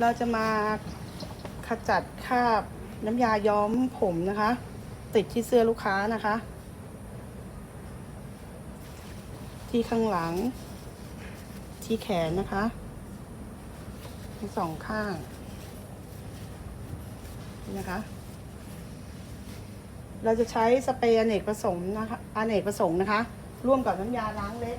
เราจะมาขจัดคราบน้ำยาย้อมผมนะคะ ติดที่เสื้อลูกค้านะคะ ที่ข้างหลัง ที่แขนนะคะทั้งสองข้างนะคะ เราจะใช้สเปรย์อเนกประสงค์นะคะอเนกประสงค์นะคะ ร่วมกับน้ำยาล้างเล็บ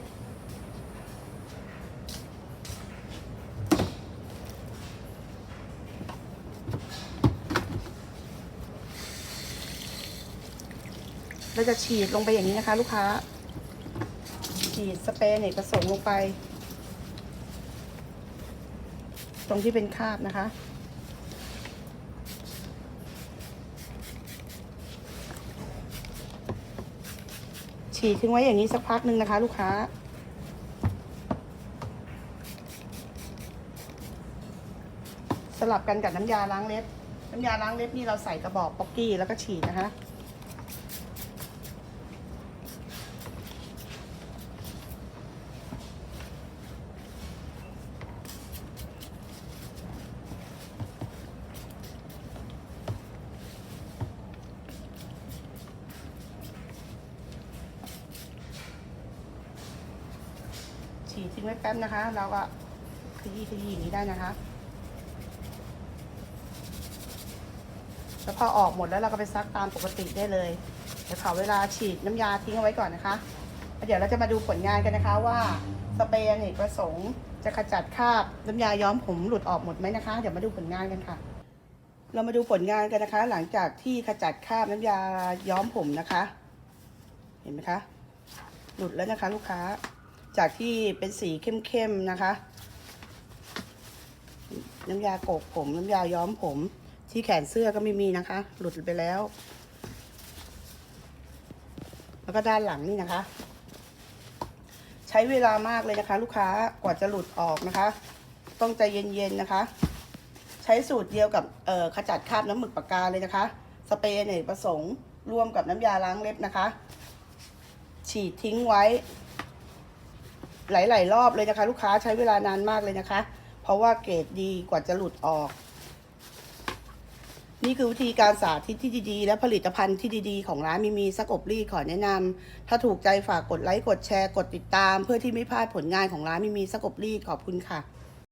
เราจะฉีดลงไปอย่างนี้นะคะ ลูกค้า ฉีดสเปรย์เนกประสงค์ลงไป ตรงที่เป็นคราบนะคะ ฉีดทิ้งไว้อย่างนี้สักพักหนึ่งนะคะ ลูกค้าสลับกันกับน้ำยาล้างเล็บ น้ำยาล้างเล็บนี่เราใส่กระบอกป๊อกกี้แล้วก็ฉีดนะคะ ฉีดทิ้งไว้แป๊บนะคะ เราก็ขยี้ขยี้อย่างนี้ได้นะคะแล้วพอออกหมดแล้วเราก็ไปซักตามปกติได้เลยเดี๋ยวขอเวลาฉีดน้ำยาทิ้งเอาไว้ก่อนนะคะเดี๋ยวเราจะมาดูผลงานกันนะคะว่าสเปรย์อเนกประสงค์จะขจัดคราบน้ำยาย้อมผมหลุดออกหมดไหมนะคะ เดี๋ยวมาดูผลงานกันค่ะ เรามาดูผลงานกันนะคะ หลังจากที่ขจัดคราบน้ำยาย้อมผมนะคะ เห็นไหมคะ หลุดแล้วนะคะ ลูกค้า จากที่เป็นสีเข้มๆนะคะ น้ำยาโกกผม น้ำยาย้อมผม ที่แขนเสื้อก็ไม่มีนะคะ หลุดไปแล้ว แล้วก็ด้านหลังนี่นะคะ ใช้เวลามากเลยนะคะ ลูกค้ากว่าจะหลุดออกนะคะ ต้องใจเย็นๆนะคะ ใช้สูตรเดียวกับขจัดคราบน้ำหมึกปากกาเลยนะคะ สเปรย์เนกประสงค์ร่วมกับน้ำยาล้างเล็บนะคะ ฉีดทิ้งไว้ หลาย ๆ รอบเลยนะคะ ลูกค้าใช้เวลานานมากเลยนะคะ เพราะว่าเกรดดีกว่าจะหลุดออก นี่คือวิธีการสาธิตที่ดี ๆ และผลิตภัณฑ์ที่ดี ๆ ของร้านมีมีสักอบรีขอแนะนำถ้าถูกใจฝากกดไลค์กดแชร์กดติดตาม เพื่อที่ไม่พลาดผลงานของร้านมีมีสักอบรีขอบคุณค่ะ